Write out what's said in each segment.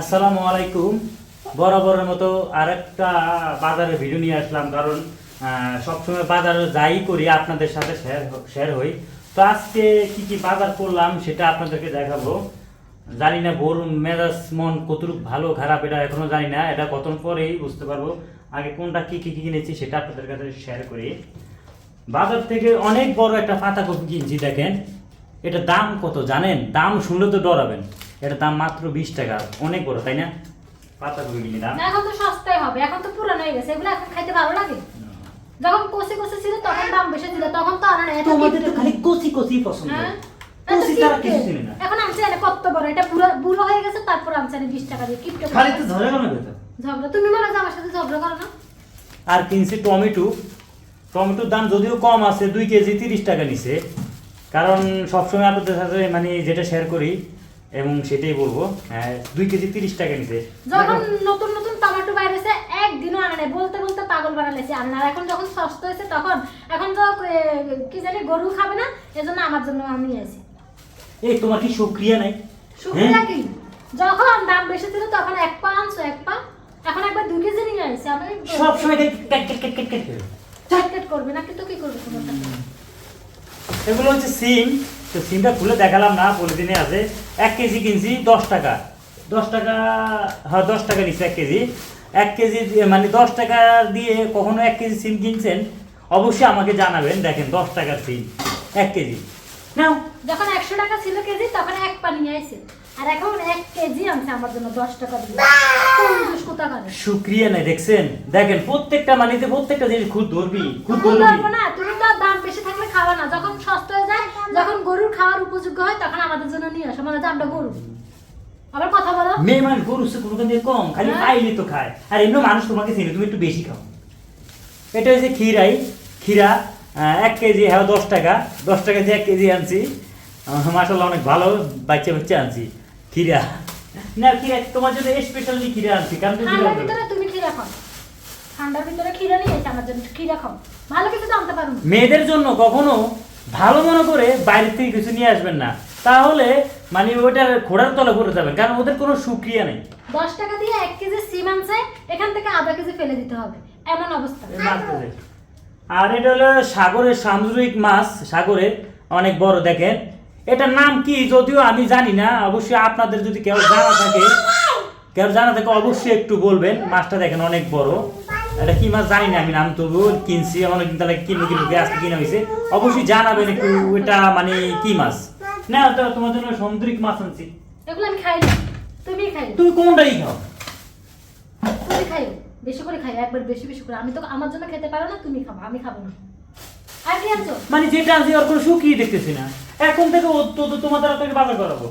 আসসালামু আলাইকুম। বরাবরের মতো আরেকটা বাজারের ভিডিও নিয়ে আসলাম, কারণ সবসময় বাজারে যাই করি, আপনাদের সাথে শেয়ার শেয়ার হই। তো আজকে কি কি বাজার করলাম সেটা আপনাদেরকে দেখাবো। জানি না বোর মেজাজ মন কতটুকু ভালো, খারাপ, এটা এখনও জানি না, এটা কত পরেই বুঝতে পারব। আগে কোনটা কি কি কি কিনেছি সেটা আপনাদের কাছে শেয়ার করি। বাজার থেকে অনেক বড় একটা পাতাকপি কিনছি, দেখেন। এটা দাম কত জানেন? দাম শুনলে তো ডরাবেন। এটা দাম মাত্র বিশ টাকা। অনেক বড় তাই না? পাতাকপি কিনে দাম না, এখন তো সস্তায় হবে এখন তো পুরানো হয়ে গেছে এগুলো এখন খাইতে ভালো লাগে? যখন কষে কষে ছিল তখন দাম বেশি ছিল তখন তো আর এত তোমাদের তো খালি কচি কচি পছন্দ। হ্যাঁ? তারা কিছু না। এখন কত বড় এটা পুরো বুড়ো হয়ে গেছে তারপর আমি জানি বিশ টাকা দিয়ে কিপটে খালি তো না ঝগড়া? তুমি মনে আমার সাথে ঝগড়া করো না? আর কিনছি টমেটো। টমেটোর দাম যদিও কম আছে দুই কেজি তিরিশ টাকা নিছে। কারণ সবসময় আপনাদের সাথে মানে যেটা শেয়ার করি এবং সেটাই বলব দুই কেজি তিরিশ টাকা নিছে যখন নতুন নতুন টমেটো বাইরেছে একদিনও আনা বলতে বলতে পাগল বানালেছে আর এখন যখন সস্তা হয়েছে তখন এখন তো কি জানি গরু খাবে না এজন্য আমার জন্য আমি আছি এই তোমার কি সক্রিয়া নাই? শুক্রিয়া হ্যাঁ? কি? যখন দাম বেশি ছিল তখন এক পা আনছো এক পা এখন একবার দুই কেজি নিয়ে আসছে আমি সব সময় ক্যাট ক্যাট ক্যাট করে। চার্কেট করবে নাকি তো কি করবে তোমার এগুলো হচ্ছে সিম। তো সিমটা খুলে দেখালাম না, পলিথিনে আছে। এক কেজি কিনছি দশ টাকা। দশ টাকা হ্যাঁ দশ টাকা নিচ্ছে এক কেজি। এক কেজি মানে দশ টাকা দিয়ে কখনো এক কেজি সিম কিনছেন, অবশ্যই আমাকে জানাবেন। দেখেন, দশ টাকার সিম, এক কেজি। নাও। যখন একশো টাকা ছিল কেজি, তখন এক পানি আসছে আর এখন এক কেজি আনছে আমার জন্য দশ টাকা দিয়ে। কোন কোথা করে শুক্রিয়া নাই দেখছেন? দেখেন প্রত্যেকটা মানিতে প্রত্যেকটা জিনিস খুব ধরবি খুব ধরবি। না তুমি তো দাম বেশি থাকলে খাওয়া না। যখন সস্তা হয়ে যায় যখন গরুর খাওয়ার উপযোগ্য হয় তখন আমাদের জন্য নিয়ে আসো মানে আমরা গরু। আবার কথা বলো। মেয়ে মানুষ গরু সে কোনো দিয়ে কম খালি। খাইলে তো খায়। আর এমনি মানুষ তোমাকে চিনি তুমি একটু বেশি খাও। এটা হচ্ছে ক্ষীরাই। ক্ষীরা আহ, এক কেজি হ্যাঁ দশ টাকা। দশ টাকা দিয়ে এক কেজি আনছি। মাসাল্লাহ অনেক ভালো বাচ্চা বাচ্চা আনছি। না তোমার জন্য স্পেশালি আনছি কারণ তুমি। ভিতরে তুমি খিরা খাও। ঠান্ডার ভিতরে খিরা নিয়ে এসে আমার জন্য খিরা খাও। ভালো কিছু তো আনতে পারো মেয়েদের জন্য কখনো ভালো মনে করে বাইরে থেকে কিছু নিয়ে আসবেন না। তাহলে মানে ওটা ঘোড়ার তলে পড়ে যাবেন কারণ ওদের কোনো সুক্রিয়া নেই। দশ টাকা দিয়ে এক কেজি সিম আনছে এখান থেকে আধা কেজি ফেলে দিতে হবে। এমন অবস্থা। আর এটা হলো সাগরের সামুদ্রিক মাছ সাগরের অনেক বড় দেখেন। এটার নাম কি যদিও আমি জানি না অবশ্যই আপনাদের যদি কেউ জানা থাকে কেউ জানা থাকে অবশ্যই একটু বলবেন। মাছটা দেখেন অনেক বড়। এটা কি মাছ জানি না আমি নাম তবু কিনছি অনেকদিন তাহলে কিনবো কিনবো আজকে কিনা হয়েছে। অবশ্যই জানাবেন একটু এটা মানে কি মাছ? না ওটা তোমার জন্য সামুদ্রিক মাছ আনছি। এগুলো আমি খাই না। তুমি খাই তুমি কোনটাই খাও? তুমি খাই। বেশি করে খাই একবার বেশি বেশি করে। আমি তো আমার জন্য খেতে পারো না তুমি খাব আমি খাব না। আর কি আনছো? মানে যেটা আনছি ওর কোনো সুখই দেখতেছি না। এখন থেকে ও তো তো তোমার দ্বারা তোকে বাজার করাবো।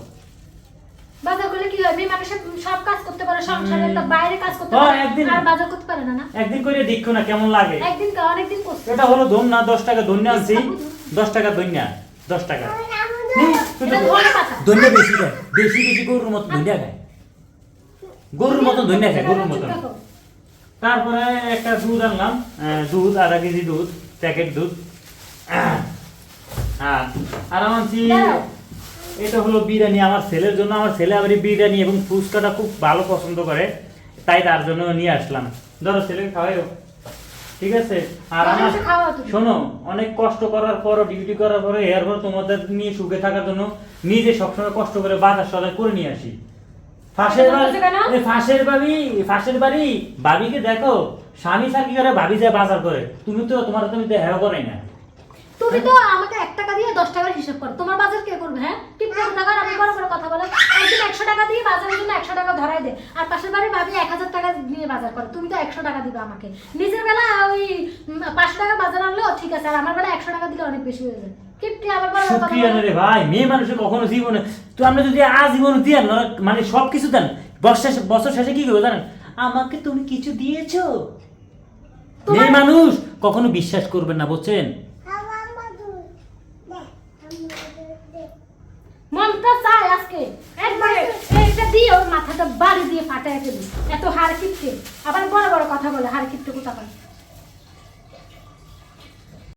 বাজার করলে কি হয়? মেয়ে মানুষের সব কাজ করতে পারে সংসারে একটা বাইরে কাজ করতে হ্যাঁ, পারে একদিন- আর বাজার করতে পারে না না? একদিন করে দেখো না কেমন লাগে। একদিন কা অনেকদিন করছে। এটা হলো ধন্যা দশ টাকা? ধন্যা আনছি। দশ টাকা ধন্যা। দশ টাকা। এটা ধনে পাতা। ধন্যা বেশি দেয়। বেশি বেশি গরুর মতো ধন্যা খায় গরুর মতো ধন্যা খায় গরুর মতো তারপরে একটা দুধ আনলাম দুধ আধা কেজি দুধ প্যাকেট দুধ। হ্যাঁ। আর দাঁড়াও। এটা হলো বিরিয়ানি আমার ছেলের জন্য আমার ছেলে আবার বিরিয়ানি এবং ফুচকাটা খুব ভালো পছন্দ করে তাই তার জন্য নিয়ে আসলাম। ধরো ছেলেকে খাওয়াইও ঠিক আছে? আর আমার। শোনো অনেক কষ্ট করার পরও ডিউটি করার পরে এরপর তোমাদের নিয়ে সুখে থাকার জন্য নিজে সবসময় কষ্ট করে বাজার সদায় করে নিয়ে আসি। ফাঁসের বাড়ি ফাঁসের বাড়ি ফাঁসের বাড়ি। ভাবিকে দেখো স্বামী সাকি করে ভাবি যায় বাজার করে। তুমি তো তোমার তুমি তো হ্যাঁ করে না। তুমি তো আমাকে এক টাকা দিয়ে দশ টাকার হিসাব করো। তোমার বাজার কে করবে হ্যাঁ? করে টাকার আমি বড় বড় কথা বলো। একদিন একশো টাকা দিয়ে বাজারের জন্য একশো টাকা ধরাই দে। আর পাশের বাড়ি ভাবি এক হাজার টাকা দিয়ে বাজার করে। তুমি তো একশো টাকা দিবে আমাকে। নিজের বেলা ওই পাঁচশো টাকা বাজার আনলেও ঠিক আছে আর আমার বেলা একশো টাকা দিলে অনেক বেশি হয়ে যায়। কিপটি আবার বড় বড় কথা সুক্রিয়া বলো। রে ভাই মেয়ে মানুষের কখনো জীবনে তো আমরা যদি আজীবন দিয়ে মানে সব কিছু দেন বছর শেষে কি করবে জানেন? আমাকে তুমি কিছু দিয়েছ। মেয়ে মানুষ কখনো বিশ্বাস করবেন না বুঝছেন? আজকে? দিয়ে ওর মাথাটা বাড়ি দিয়ে ফাটায় ফেলি। এত হার কিপটে। আবার বড় বড় কথা বলে, হার কিপতে কোথা